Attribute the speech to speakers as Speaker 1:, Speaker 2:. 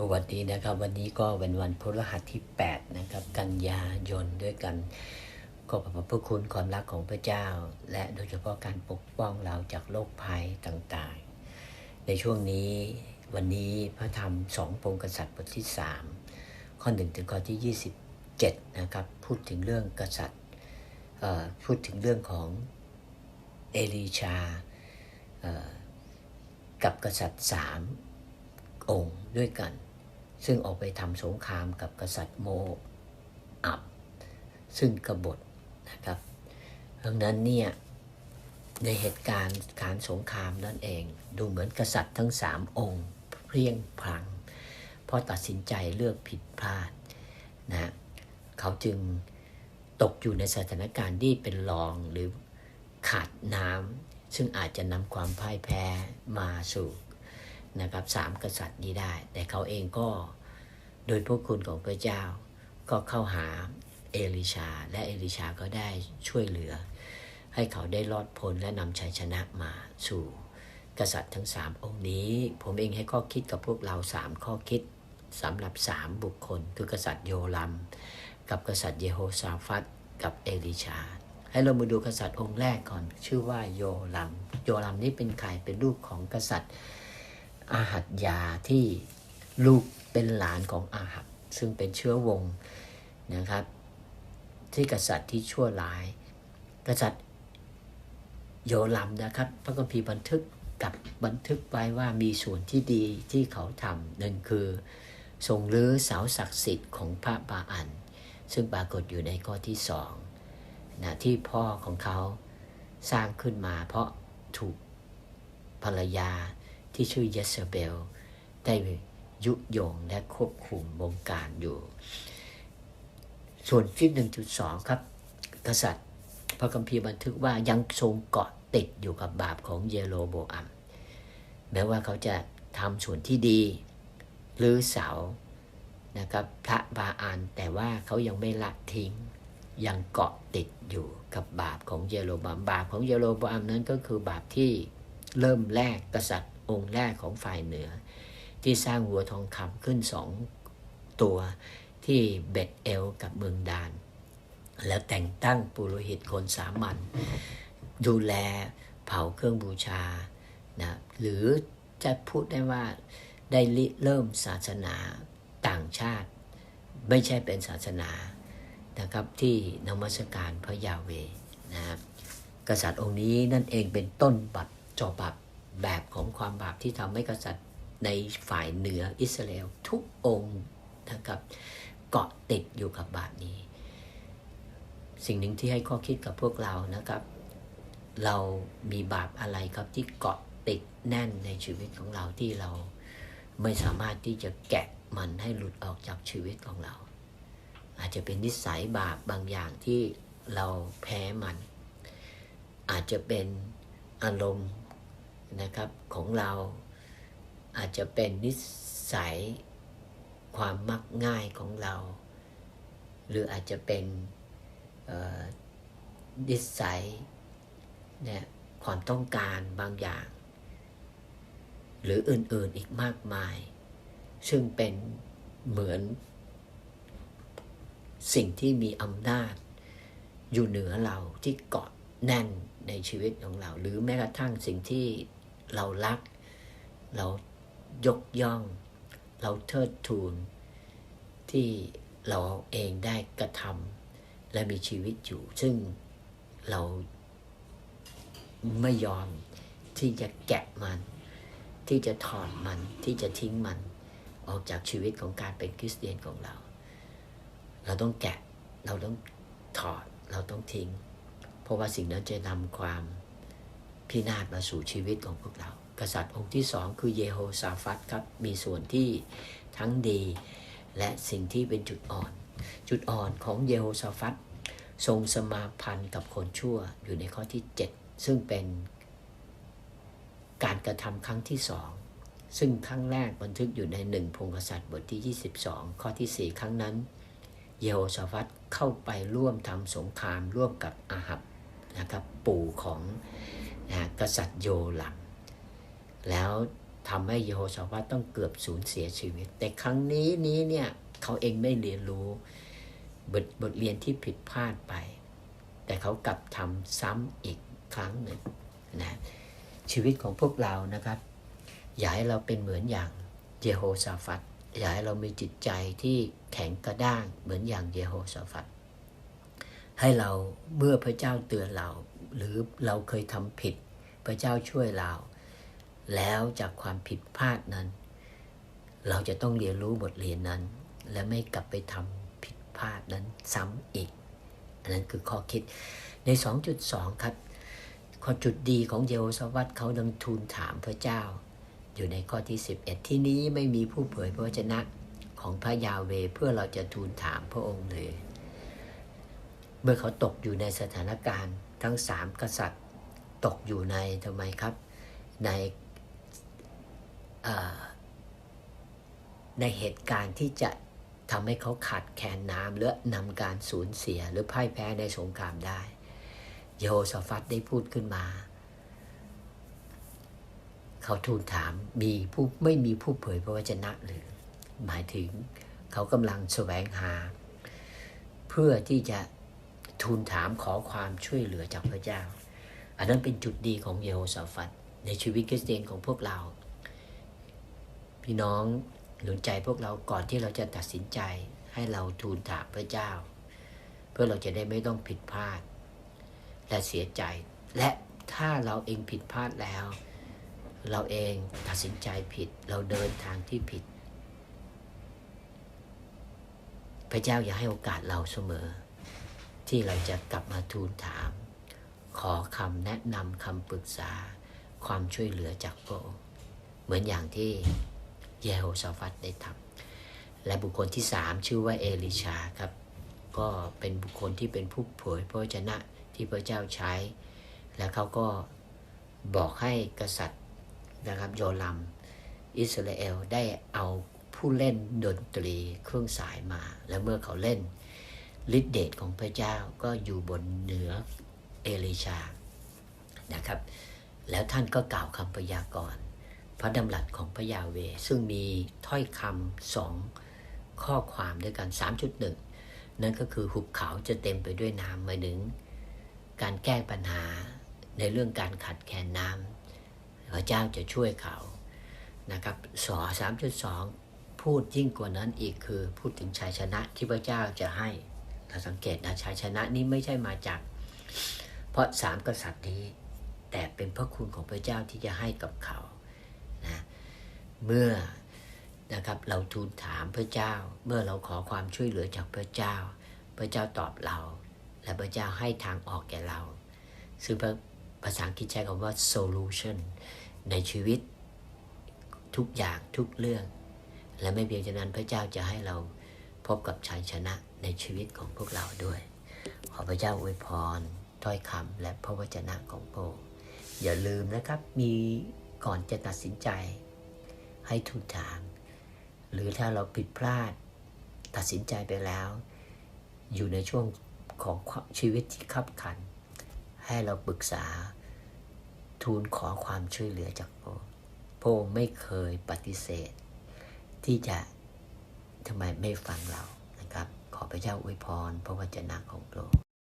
Speaker 1: สวัสดีนะครับวันนี้ก็เป็นวันพฤหัสที่ 8 นะครับ กันยายนด้วยกันก็ขอบพระคุณความรักของพระเจ้า และโดยเฉพาะการปกป้องเราจากโรคภัยต่างๆ ในช่วงนี้วันนี้พระธรรมสองพงศ์กษัตริย์บทที่ 3 ข้อ 1 ถึงข้อที่ 27 นะครับ พูดถึงเรื่องกษัตริย์พูดถึงเรื่องของเอลีชากับกษัตริย์สามองค์ด้วยกัน ซึ่งออกไปทำสงครามกับกษัตริย์โมอับ ซึ่งกบฏนะครับดังนั้นเนี่ยในเหตุการณ์การสงครามนั่นเอง ดูเหมือนกษัตริย์ทั้งสามองค์เพรียงพลัง เพราะตัดสินใจเลือกผิดพลาดนะเขาจึงตกอยู่ในสถานการณ์ที่เป็นรองหรือขาดน้ำซึ่งอาจจะนำความพ่ายแพ้มาสู่ นะครับสามกษัตริย์นี้ได้ แต่เขาเองก็โดยพระคุณของพระเจ้า ก็เข้าหาเอลิชา และเอลิชาก็ได้ช่วยเหลือ ให้เขาได้รอดพ้นและนำชัยชนะมาสู่กษัตริย์ทั้งสามองค์นี้ ผมเองให้ข้อคิดกับพวกเราสามข้อคิดสำหรับสามบุคคล คือกษัตริย์โยลัม กับกษัตริย์เยโฮซาฟัตกับเอลิชา ให้เรามาดูกษัตริย์องค์แรกก่อน ชื่อว่าโยลัม โยลัมนี่เป็นใครเป็นลูกของกษัตริย์ อาหัดยาที่ลูกเป็นหลานของอาหับซึ่งเป็นเชื้อวงศ์นะครับ ที่กษัตริย์ที่ชั่วร้าย กษัตริย์โยลัมนะครับ พระคัมภีร์บันทึกกับบันทึกไว้ว่ามีส่วนที่ดีที่เขาทำนั่นคือทรงรื้อเสาศักดิ์สิทธิ์ของพระบาอัน ซึ่งปรากฏอยู่ในข้อที่สองนะที่พ่อของเขาสร้างขึ้นมาเพราะถูกภรรยา ที่ชื่อเยสเบลได้ยุยงและควบคุมบงการอยู่ ส่วนที่1.2 ครับ กษัตริย์ พระคัมภีร์บันทึกว่ายังทรงเกาะติดอยู่กับบาปของเยโรโบอัม แม้ว่าเขาจะทำส่วนที่ดีหรือเสานะครับพระบาอานแต่ว่าเขายังไม่ละทิ้งยังเกาะติดอยู่กับบาปของเยโรบามบาปของเยโรบามนั้นก็คือบาปที่เริ่มแรกกษัตริย์ องค์แรกของฝ่ายเหนือ ที่สร้างวัวทองคำขึ้นสองตัวที่เบตเอลกับเมืองดาน แล้วแต่งตั้งปุโรหิตคนสามัญดูแลเผาเครื่องบูชานะหรือจะพูดได้ว่าได้เริ่มศาสนาต่างชาติ ไม่ใช่เป็นศาสนานะครับที่นมัสการพระยาเวนะครับกษัตริย์องค์นี้นั่นเองเป็นต้นบัตรจอบับ แบบของความบาปที่ทำให้กษัตริย์ในฝ่ายเหนืออิสราเอลทุกองค์นะครับเกาะติดอยู่กับบาปนี้ สิ่งหนึ่งที่ให้ข้อคิดกับพวกเรานะครับ เรามีบาปอะไรครับที่เกาะติดแน่นในชีวิตของเราที่เราไม่สามารถที่จะแกะมันให้หลุดออกจากชีวิตของเรา อาจจะเป็นนิสัยบาปบางอย่างที่เราแพ้มัน อาจจะเป็นอารมณ์ นะครับของเราอาจจะเป็นนิสัยความมักง่ายของเรา หรืออาจจะเป็นนิสัยเนี่ยความต้องการบางอย่าง หรืออื่นๆอีกมากมาย ซึ่งเป็นเหมือนสิ่งที่มีอำนาจอยู่เหนือเราที่เกาะแน่นในชีวิตของเรา หรือแม้กระทั่งสิ่งที่ เรารัก เรายกย่อง เราเทิดทูน ที่เราเองได้กระทำและมีชีวิตอยู่ ซึ่งเราไม่ยอมที่จะแกะมัน ที่จะถอนมันที่จะทิ้งมัน ออกจากชีวิตของการเป็นคริสเตียนของเรา เราต้องแกะเราต้องถอดเราต้องทิ้ง เพราะว่าสิ่งนั้นจะนำความ พินาศมาสู่ชีวิตของพวกเรา กษัตริย์องค์ที่สองคือเยโฮซาฟัตครับ มีส่วนที่ทั้งดี และสิ่งที่เป็นจุดอ่อน จุดอ่อนของเยโฮซาฟัตทรงสมาพันธ์กับคนชั่วอยู่ในข้อที่ 7 ซึ่งเป็นการกระทำครั้งที่สองซึ่งครั้งแรกบันทึกอยู่ในหนึ่งพงศษัตริย์บทที่ 22 ข้อที่ 4 ครั้งนั้น เยโฮซาฟัตเข้าไปร่วมทำสงครามร่วมกับอาหับนะครับปู่ของ นะกษัตริย์โยหลัมแล้วทำให้เยโฮชาฟัตต้องเกือบสูญเสียชีวิต แต่ครั้งนี้นี้เนี่ยเขาเองไม่เรียนรู้บทบทเรียนที่ผิดพลาดไป แต่เขากลับทำซ้ำอีกครั้งหนึ่งนะชีวิตของพวกเรานะครับอย่าให้เราเป็นเหมือนอย่างเยโฮชาฟัตอย่าให้เรามีจิตใจที่แข็งกระด้างเหมือนอย่างเยโฮชาฟัตให้เราเมื่อพระเจ้าเตือนเรา หรือเราเคยทำผิด พระเจ้าช่วยเรา แล้วจากความผิดพลาดนั้น เราจะต้องเรียนรู้บทเรียนนั้น และไม่กลับไปทำผิดพลาดนั้นซ้ำอีก อันนั้นคือข้อคิดใน 2.2 ครับ ข้อจุดดีของเยโฮสวัตเขาดังทูลถามพระเจ้า อยู่ในข้อที่ 11 ที่นี้ไม่มีผู้เผยพระวจนะของพระยาเวเพื่อเราจะทูลถามพระองค์เลย มื่อเขาตกอยู่ในสถานการณ์ ทั้งสามกษัตริย์ตกอยู่ในทำไมครับ ในในเหตุการณ์ที่จะทำให้เขาขาดแคลนน้ำหรือนำการสูญเสียหรือพ่ายแพ้ในสงครามได้ โยโฮสฟัตได้พูดขึ้นมา เขาทูลถามมีผู้ไม่มีผู้เผยพระวจนะหรือ หมายถึงเขากำลังแสวงหา เพื่อที่จะ ทูลถามขอความช่วยเหลือจากพระเจ้า อันนั้นเป็นจุดดีของเยโฮสฟัตในชีวิตคริสเตียนของพวกเรา พี่น้องหนุนใจพวกเราก่อนที่เราจะตัดสินใจให้เราทูลถามพระเจ้า เพื่อเราจะได้ไม่ต้องผิดพลาด และเสียใจ และถ้าเราเองผิดพลาดแล้ว เราเองตัดสินใจผิด เราเดินทางที่ผิด พระเจ้าอย่าให้โอกาสเราเสมอ ที่เราจะกลับมาทูลถาม ขอคำแนะนำคำปรึกษา ความช่วยเหลือจากพระองค์เหมือนอย่างที่เยโฮชาฟัตได้ทำและบุคคลที่สามชื่อว่าเอลิชาครับ ก็เป็นบุคคลที่เป็นผู้เผยพระวจนะที่พระเจ้าใช้ และเขาก็บอกให้กษัตริย์นะครับโยลัมอิสราเอลได้เอาผู้เล่นดนตรีเครื่องสายมา และเมื่อเขาเล่น ฤทธิเดชของพระเจ้าก็อยู่บนเหนือเอลิชานะครับ แล้วท่านก็กล่าวคำพยากรณ์พระดำรัสของพระยาเว ซึ่งมีถ้อยคำสองข้อความด้วยกัน 3.1 นั่นก็คือหุบเขาจะเต็มไปด้วยน้ำหมายถึง การแก้ปัญหาในเรื่องการขัดแคลนน้ำพระเจ้าจะช่วยเขานะครับสอ3.2 พูดยิ่งกว่านั้นอีกคือพูดถึงชัยชนะที่พระเจ้าจะให้ เราสังเกตนะชัยชนะนี้ไม่ใช่มาจาก เพราะสามกษัตริย์นี้ แต่เป็นพระคุณของพระเจ้าที่จะให้กับเขานะเมื่อนะครับเราทูลถามพระเจ้า เมื่อเราขอความช่วยเหลือจากพระเจ้า พระเจ้าตอบเรา และพระเจ้าให้ทางออกแก่เรา ซึ่งภาษาอังกฤษใช้คำว่า solution ในชีวิตทุกอย่างทุกเรื่อง และไม่เพียงฉะนั้นพระเจ้าจะให้เรา พบกับชัยชนะในชีวิตของพวกเราด้วย ขอพระเจ้าอวยพรถ้อยคำและพระวจนะของพระองค์อย่าลืมนะครับมีก่อนจะตัดสินใจ ให้ทูลถามหรือถ้าเราผิดพลาดตัดสินใจไปแล้ว อยู่ในช่วงของชีวิตที่ขับขัน ให้เราปรึกษาทูลขอความช่วยเหลือจากพระพระองค์ไม่เคยปฏิเสธ ที่จะ ทำไมไม่ฟังเรานะครับ ขอพระเจ้าอวยพรพระวจนะของพระองค์